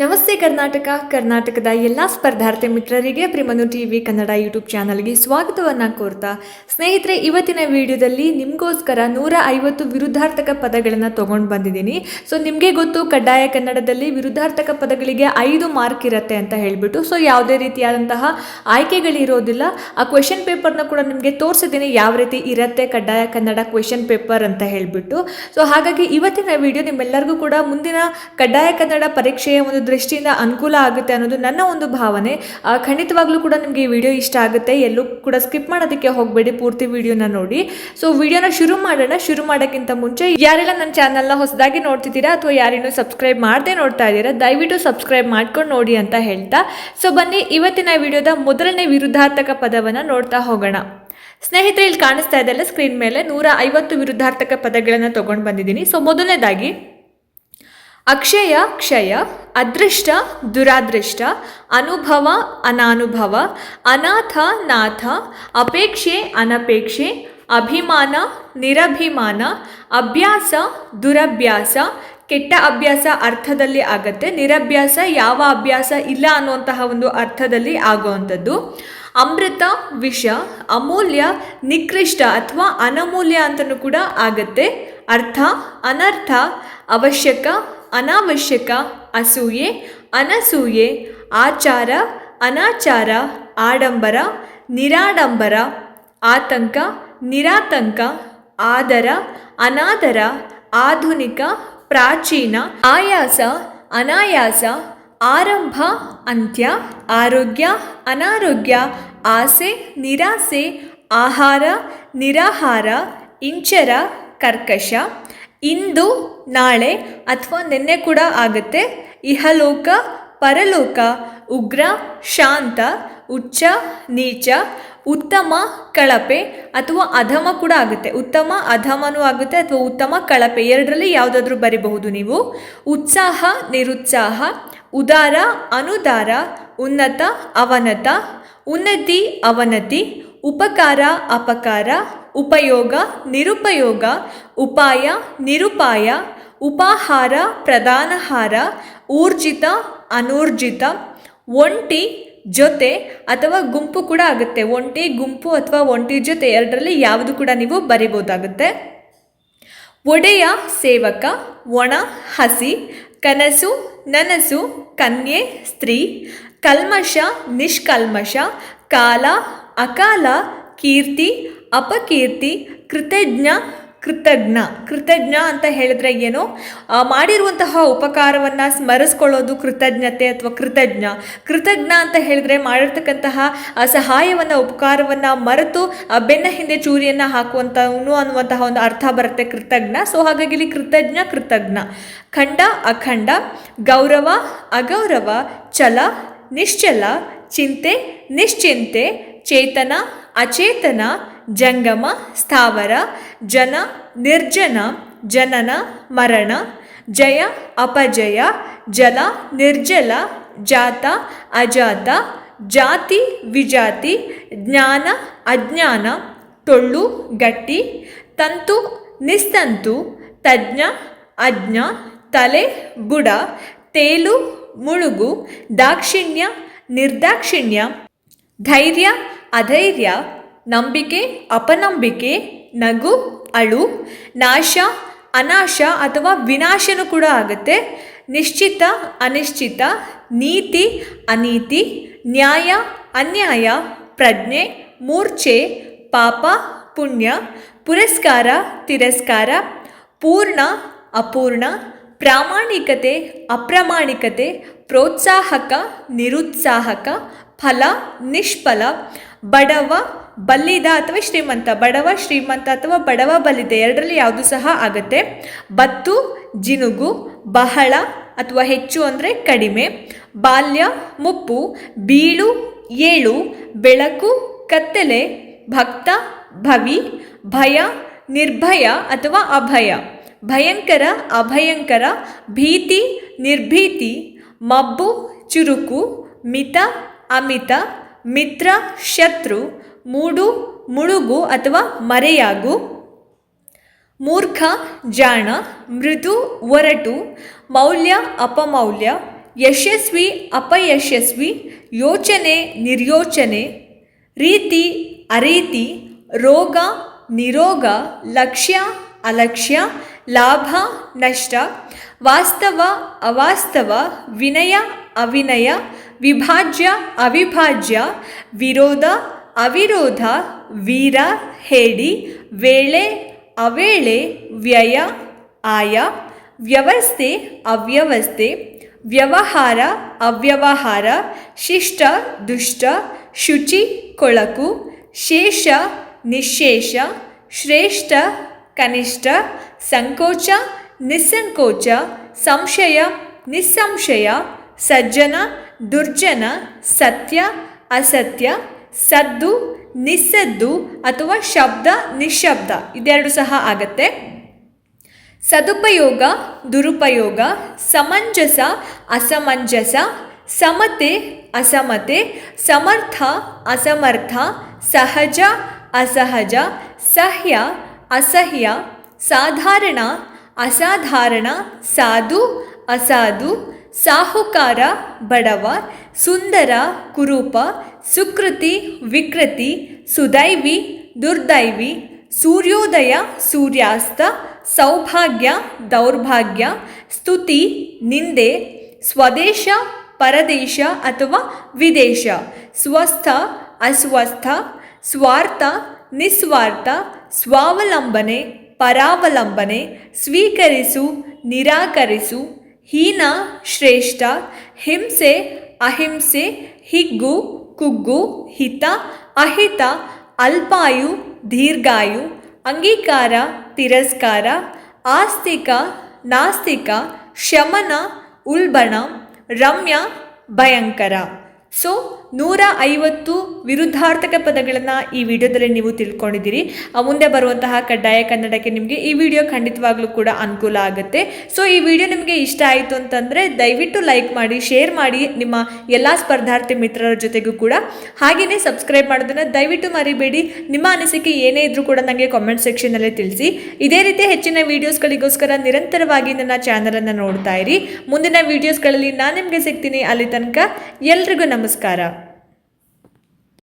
ನಮಸ್ತೆ ಕರ್ನಾಟಕ. ಕರ್ನಾಟಕದ ಎಲ್ಲ ಸ್ಪರ್ಧಾರ್ಥಿ ಮಿತ್ರರಿಗೆ ಪ್ರಿಮನು ಟಿ ವಿ ಕನ್ನಡ ಯೂಟ್ಯೂಬ್ ಚಾನಲ್ಗೆ ಸ್ವಾಗತವನ್ನು ಕೋರ್ತಾ ಸ್ನೇಹಿತರೆ, ಇವತ್ತಿನ ವಿಡಿಯೋದಲ್ಲಿ ನಿಮಗೋಸ್ಕರ ನೂರ ಐವತ್ತು ವಿರುದ್ಧಾರ್ಥಕ ಪದಗಳನ್ನು ತೊಗೊಂಡು ಬಂದಿದ್ದೀನಿ. ಸೊ, ನಿಮಗೆ ಗೊತ್ತು, ಕಡ್ಡಾಯ ಕನ್ನಡದಲ್ಲಿ ವಿರುದ್ಧಾರ್ಥಕ ಪದಗಳಿಗೆ ಐದು ಮಾರ್ಕ್ ಇರುತ್ತೆ ಅಂತ ಹೇಳಿಬಿಟ್ಟು, ಸೊ, ಯಾವುದೇ ರೀತಿಯಾದಂತಹ ಆಯ್ಕೆಗಳಿರೋದಿಲ್ಲ. ಆ ಕ್ವೆಶನ್ ಪೇಪರ್ನ ಕೂಡ ನಿಮಗೆ ತೋರಿಸಿದ್ದೀನಿ, ಯಾವ ರೀತಿ ಇರುತ್ತೆ ಕಡ್ಡಾಯ ಕನ್ನಡ ಕ್ವೆಶನ್ ಪೇಪರ್ ಅಂತ ಹೇಳಿಬಿಟ್ಟು. ಸೊ, ಹಾಗಾಗಿ ಇವತ್ತಿನ ವಿಡಿಯೋ ನಿಮ್ಮೆಲ್ಲರಿಗೂ ಕೂಡ ಮುಂದಿನ ಕಡ್ಡಾಯ ಕನ್ನಡ ಪರೀಕ್ಷೆಯ ಒಂದು ದೃಷ್ಟಿಯಿಂದ ಅನುಕೂಲ ಆಗುತ್ತೆ ಅನ್ನೋದು ನನ್ನ ಒಂದು ಭಾವನೆ. ಖಂಡಿತವಾಗ್ಲೂ ಕೂಡ ನಿಮಗೆ ಈ ವಿಡಿಯೋ ಇಷ್ಟ ಆಗುತ್ತೆ. ಎಲ್ಲೂ ಕೂಡ ಸ್ಕಿಪ್ ಮಾಡೋದಕ್ಕೆ ಹೋಗಬೇಡಿ, ಪೂರ್ತಿ ವಿಡಿಯೋನ ನೋಡಿ. ಸೊ ವಿಡಿಯೋನ ಶುರು ಮಾಡೋಣ. ಶುರು ಮಾಡೋಕ್ಕಿಂತ ಮುಂಚೆ ಯಾರೆಲ್ಲ ನನ್ನ ಚಾನಲ್ನ ಹೊಸದಾಗಿ ನೋಡ್ತಿದ್ದೀರಾ ಅಥವಾ ಯಾರೇನೂ ಸಬ್ಸ್ಕ್ರೈಬ್ ಮಾಡದೆ ನೋಡ್ತಾ ಇದ್ದೀರಾ, ದಯವಿಟ್ಟು ಸಬ್ಸ್ಕ್ರೈಬ್ ಮಾಡ್ಕೊಂಡು ನೋಡಿ ಅಂತ ಹೇಳ್ತಾ. ಸೊ ಬನ್ನಿ, ಇವತ್ತಿನ ವಿಡಿಯೋದ ಮೊದಲನೇ ವಿರುದ್ಧಾರ್ಥಕ ಪದವನ್ನು ನೋಡ್ತಾ ಹೋಗೋಣ. ಸ್ನೇಹಿತರೆ, ಇಲ್ಲಿ ಕಾಣಿಸ್ತಾ ಇದೆಲ್ಲ ಸ್ಕ್ರೀನ್ ಮೇಲೆ ನೂರ ಐವತ್ತು ವಿರುದ್ಧಾರ್ಥಕ ಪದಗಳನ್ನು ತೊಗೊಂಡು ಬಂದಿದ್ದೀನಿ. ಸೊ ಮೊದಲನೇದಾಗಿ ಅಕ್ಷಯ, ಕ್ಷಯ, ಅದೃಷ್ಟ, ದುರಾದೃಷ್ಟ, ಅನುಭವ, ಅನಾನುಭವ, ಅನಾಥ, ನಾಥ, ಅಪೇಕ್ಷೆ, ಅನಪೇಕ್ಷೆ, ಅಭಿಮಾನ, ನಿರಭಿಮಾನ, ಅಭ್ಯಾಸ, ದುರಭ್ಯಾಸ, ಕೆಟ್ಟ ಅಭ್ಯಾಸ ಅರ್ಥದಲ್ಲಿ ಆಗತ್ತೆ, ನಿರಭ್ಯಾಸ ಯಾವ ಅಭ್ಯಾಸ ಇಲ್ಲ ಅನ್ನುವಂತಹ ಒಂದು ಅರ್ಥದಲ್ಲಿ ಆಗುವಂಥದ್ದು. ಅಮೃತ, ವಿಷ, ಅಮೂಲ್ಯ, ನಿಕೃಷ್ಟ ಅಥವಾ ಅನಮೂಲ್ಯ ಅಂತಲೂ ಕೂಡ ಆಗತ್ತೆ. ಅರ್ಥ, ಅನರ್ಥ, ಅವಶ್ಯಕ ಅನಾವಶ್ಯಕ ಅಸೂಯೆ, ಅನಸೂಯೆ, ಆಚಾರ, ಅನಾಚಾರ, ಆಡಂಬರ, ನಿರಾಡಂಬರ, ಆತಂಕ, ನಿರಾತಂಕ, ಆದರ, ಅನಾದರ, ಆಧುನಿಕ, ಪ್ರಾಚೀನ, ಆಯಾಸ, ಅನಾಯಾಸ, ಆರಂಭ, ಅಂತ್ಯ, ಆರೋಗ್ಯ, ಅನಾರೋಗ್ಯ, ಆಸೆ, ನಿರಾಸೆ, ಆಹಾರ, ನಿರಾಹಾರ, ಇಂಚರ, ಕರ್ಕಶ, ಇಂದು ನಾಳೆ ಅಥವಾ ನಿನ್ನೆ ಕೂಡ ಆಗುತ್ತೆ. ಇಹಲೋಕ, ಪರಲೋಕ, ಉಗ್ರ, ಶಾಂತ, ಉಚ್ಚ, ನೀಚ, ಉತ್ತಮ, ಕಳಪೆ ಅಥವಾ ಅಧಮ ಕೂಡ ಆಗುತ್ತೆ. ಉತ್ತಮ, ಅಧಮನೂ ಆಗುತ್ತೆ ಅಥವಾ ಉತ್ತಮ, ಕಳಪೆ ಎರಡರಲ್ಲಿ ಯಾವುದಾದ್ರೂ ಬರಿಬಹುದು ನೀವು. ಉತ್ಸಾಹ, ನಿರುತ್ಸಾಹ, ಉದಾರ, ಅನುದಾರ, ಉನ್ನತ, ಅವನತ, ಉನ್ನತಿ, ಅವನತಿ ಉಪಕಾರ, ಅಪಕಾರ, ಉಪಯೋಗ, ನಿರುಪಯೋಗ, ಉಪಾಯ, ನಿರುಪಾಯ, ಉಪಾಹಾರ, ಪ್ರಧಾನಹಾರ, ಊರ್ಜಿತ, ಅನೂರ್ಜಿತ, ಒಂಟಿ, ಜೊತೆ ಅಥವಾ ಗುಂಪು ಕೂಡ ಆಗುತ್ತೆ. ಒಂಟಿ, ಗುಂಪು ಅಥವಾ ಒಂಟಿ ಜೊತೆ ಎರಡರಲ್ಲಿ ಯಾವುದು ಕೂಡ ನೀವು ಬರಿಬೋದಾಗುತ್ತೆ. ಒಡೆಯ, ಸೇವಕ, ಒಣ, ಹಸಿ, ಕನಸು, ನನಸು, ಕನ್ಯೆ, ಸ್ತ್ರೀ, ಕಲ್ಮಶ, ನಿಷ್ಕಲ್ಮಶ, ಕಾಲ ಅಕಾಲ, ಕೀರ್ತಿ, ಅಪಕೀರ್ತಿ, ಕೃತಜ್ಞ ಕೃತಜ್ಞ. ಕೃತಜ್ಞ ಅಂತ ಹೇಳಿದ್ರೆ ಏನು? ಮಾಡಿರುವಂತಹ ಉಪಕಾರವನ್ನು ಸ್ಮರಿಸ್ಕೊಳ್ಳೋದು ಕೃತಜ್ಞತೆ ಅಥವಾ ಕೃತಜ್ಞ. ಕೃತಜ್ಞ ಅಂತ ಹೇಳಿದ್ರೆ ಮಾಡಿರ್ತಕ್ಕಂತಹ ಸಹಾಯವನ್ನು, ಉಪಕಾರವನ್ನು ಮರೆತು ಬೆನ್ನ ಹಿಂದೆ ಚೂರಿಯನ್ನು ಹಾಕುವಂಥವನು ಅನ್ನುವಂತಹ ಒಂದು ಅರ್ಥ ಬರುತ್ತೆ ಕೃತಜ್ಞ. ಸೊ ಹಾಗಾಗಿ ಇಲ್ಲಿ ಕೃತಜ್ಞ ಕೃತಜ್ಞ. ಖಂಡ, ಅಖಂಡ. ಗೌರವ, ಅಗೌರವ. ಛಲ ನಿಶ್ಚಲ. ಚಿಂತೆ, ನಿಶ್ಚಿಂತೆ. ಚೇತನ, ಅಚೇತನ, ಜಂಗಮ, ಸ್ಥಾವರ, ಜನ, ನಿರ್ಜನ, ಜನನ, ಮರಣ, ಜಯ, ಅಪಜಯ, ಜಲ, ನಿರ್ಜಲ, ಜಾತ, ಅಜಾತ, ಜಾತಿ, ವಿಜಾತಿ, ಜ್ಞಾನ, ಅಜ್ಞಾನ, ತೊಳ್ಳು, ಗಟ್ಟಿ, ತಂತು, ನಿಸ್ತಂತು, ತಜ್ಞ, ಅಜ್ಞ, ತಲೆ, ಬುಡ, ತೇಲು, ಮುಳುಗು, ದಾಕ್ಷಿಣ್ಯ, ನಿರ್ದಾಕ್ಷಿಣ್ಯ, ಧೈರ್ಯ ಅಧೈರ್ಯ, ನಂಬಿಕೆ, ಅಪನಂಬಿಕೆ, ನಗು, ಅಳು, ನಾಶ, ಅನಾಶ ಅಥವಾ ವಿನಾಶನೂ ಕೂಡ ಆಗುತ್ತೆ. ನಿಶ್ಚಿತ, ಅನಿಶ್ಚಿತ, ನೀತಿ, ಅನೀತಿ, ನ್ಯಾಯ, ಅನ್ಯಾಯ, ಪ್ರಜ್ಞೆ, ಮೂರ್ಛೆ, ಪಾಪ, ಪುಣ್ಯ, ಪುರಸ್ಕಾರ, ತಿರಸ್ಕಾರ, ಪೂರ್ಣ, ಅಪೂರ್ಣ, ಪ್ರಾಮಾಣಿಕತೆ, ಅಪ್ರಾಮಾಣಿಕತೆ, ಪ್ರೋತ್ಸಾಹಕ, ನಿರುತ್ಸಾಹಕ, ಫಲ, ನಿಷ್ಫಲ ಬಡವ ಬಲ್ಲಿದ ಅಥವಾ ಶ್ರೀಮಂತ, ಬಡವ ಶ್ರೀಮಂತ ಅಥವಾ ಬಡವ ಬಲ್ಲಿದ, ಎರಡರಲ್ಲಿ ಯಾವುದು ಸಹ ಆಗುತ್ತೆ? ಬತ್ತು, ಜಿನುಗು, ಬಹಳ ಅಥವಾ ಹೆಚ್ಚು ಅಂದರೆ ಕಡಿಮೆ. ಬಾಲ್ಯ, ಮುಪ್ಪು, ಬೀಳು, ಏಳು, ಬೆಳಕು, ಕತ್ತಲೆ, ಭಕ್ತ, ಭವಿ, ಭಯ, ನಿರ್ಭಯ ಅಥವಾ ಅಭಯ. ಭಯಂಕರ, ಅಭಯಂಕರ, ಭೀತಿ, ನಿರ್ಭೀತಿ, ಮಬ್ಬು, ಚುರುಕು, ಮಿತ, ಅಮಿತ ಮಿತ್ರ, ಶತ್ರು, ಮೂಡು, ಮುಳುಗು ಅಥವಾ ಮರೆಯಾಗು. ಮೂರ್ಖ, ಜಾಣ, ಮೃದು, ಒರಟು, ಮೌಲ್ಯ, ಅಪಮೌಲ್ಯ, ಯಶಸ್ವಿ, ಅಪಯಶಸ್ವಿ, ಯೋಚನೆ, ನಿರ್ಯೋಚನೆ, ರೀತಿ, ಅರೀತಿ, ರೋಗ, ನಿರೋಗ, ಲಕ್ಷ್ಯ, ಅಲಕ್ಷ್ಯ, ಲಾಭ, ನಷ್ಟ ವಾಸ್ತವ ಅವಾಸ್ತವ ವಿನಯ ಅವಿನಯ ವಿಭಾಜ್ಯ ಅವಿಭಾಜ್ಯ ವಿರೋಧ ಅವಿರೋಧ ವೀರ ಹೇಡಿ ವೇಳೆ ಅವೇಳೆ ವ್ಯಯ ಆಯ ವ್ಯವಸ್ಥೆ ಅವ್ಯವಸ್ಥೆ ವ್ಯವಹಾರ ಅವ್ಯವಹಾರ ಶಿಷ್ಟ ದುಷ್ಟ ಶುಚಿ ಕೊಳಕು ಶೇಷ ನಿಶೇಷ ಶ್ರೇಷ್ಠ ಕನಿಷ್ಠ ಸಂಕೋಚ ನಿಸ್ಸಂಕೋಚ, ಸಂಶಯ, ನಿಸ್ಸಂಶಯ, ಸಜ್ಜನ, ದುರ್ಜನ, ಸತ್ಯ, ಅಸತ್ಯ, ಸದ್ದು, ನಿಸ್ಸದ್ದು ಅಥವಾ ಶಬ್ದ, ನಿಶಬ್ದ ಇದೆರಡು ಸಹ ಆಗತ್ತೆ. ಸದುಪಯೋಗ, ದುರುಪಯೋಗ, ಸಮಂಜಸ, ಅಸಮಂಜಸ, ಸಮತೆ, ಅಸಮತೆ, ಸಮರ್ಥ, ಅಸಮರ್ಥ, ಸಹಜ, ಅಸಹಜ, ಸಹ್ಯ, ಅಸಹ್ಯ, ಸಾಧಾರಣ ಅಸಾಧಾರಣ, ಸಾಧು, ಅಸಾಧು, ಸಾಹುಕಾರ ಬಡವ ಸುಂದರ, ಕುರೂಪ, ಸುಕೃತಿ, ವಿಕೃತಿ, ಸುದೈವಿ, ದುರ್ದೈವಿ, ಸೂರ್ಯೋದಯ, ಸೂರ್ಯಾಸ್ತ, ಸೌಭಾಗ್ಯ, ದೌರ್ಭಾಗ್ಯ, ಸ್ತುತಿ, ನಿಂದೆ, ಸ್ವದೇಶ, ಪರದೇಶ ಅಥವಾ ವಿದೇಶ, ಸ್ವಸ್ಥ, ಅಸ್ವಸ್ಥ, ಸ್ವಾರ್ಥ, ನಿಸ್ವಾರ್ಥ, ಸ್ವಾವಲಂಬನೆ ಪರಾವಲಂಬನೆ ಸ್ವೀಕರಿಸು ನಿರಾಕರಿಸು ಹೀನ ಶ್ರೇಷ್ಠ ಹಿಂಸೆ ಅಹಿಂಸೆ ಹಿಗ್ಗು ಕುಗ್ಗು ಹಿತ ಅಹಿತ ಅಲ್ಪಾಯು ದೀರ್ಘಾಯು ಅಂಗೀಕಾರ ತಿರಸ್ಕಾರ ಆಸ್ತಿಕ ನಾಸ್ತಿಕ ಶಮನ ಉಲ್ಬಣ ರಮ್ಯ ಭಯಂಕರ ಸೊ ನೂರ ಐವತ್ತು ವಿರುದ್ಧಾರ್ಥಕ ಪದಗಳನ್ನು ಈ ವಿಡಿಯೋದಲ್ಲಿ ನೀವು ತಿಳ್ಕೊಂಡಿದ್ದೀರಿ. ಮುಂದೆ ಬರುವಂತಹ ಕಡ್ಡಾಯ ಕನ್ನಡಕ್ಕೆ ನಿಮಗೆ ಈ ವಿಡಿಯೋ ಖಂಡಿತವಾಗ್ಲೂ ಕೂಡ ಅನುಕೂಲ ಆಗುತ್ತೆ. ಸೊ ಈ ವಿಡಿಯೋ ನಿಮಗೆ ಇಷ್ಟ ಆಯಿತು ಅಂತಂದರೆ ದಯವಿಟ್ಟು ಲೈಕ್ ಮಾಡಿ ಶೇರ್ ಮಾಡಿ ನಿಮ್ಮ ಎಲ್ಲ ಸ್ಪರ್ಧಾರ್ಥಿ ಮಿತ್ರರ ಜೊತೆಗೂ ಕೂಡ. ಹಾಗೆಯೇ ಸಬ್ಸ್ಕ್ರೈಬ್ ಮಾಡೋದನ್ನು ದಯವಿಟ್ಟು ಮರಿಬೇಡಿ. ನಿಮ್ಮ ಅನಿಸಿಕೆ ಏನೇ ಇದ್ರೂ ಕೂಡ ನನಗೆ ಕಾಮೆಂಟ್ ಸೆಕ್ಷನಲ್ಲಿ ತಿಳಿಸಿ. ಇದೇ ರೀತಿ ಹೆಚ್ಚಿನ ವೀಡಿಯೋಸ್ಗಳಿಗೋಸ್ಕರ ನಿರಂತರವಾಗಿ ನನ್ನ ಚಾನಲನ್ನು ನೋಡ್ತಾ ಇರಿ. ಮುಂದಿನ ವೀಡಿಯೋಸ್ಗಳಲ್ಲಿ ನಾನು ನಿಮಗೆ ಸಿಗ್ತೀನಿ ಅಲ್ಲಿ ತನಕ. ಎಲ್ರಿಗೂ ನಮಸ್ಕಾರ.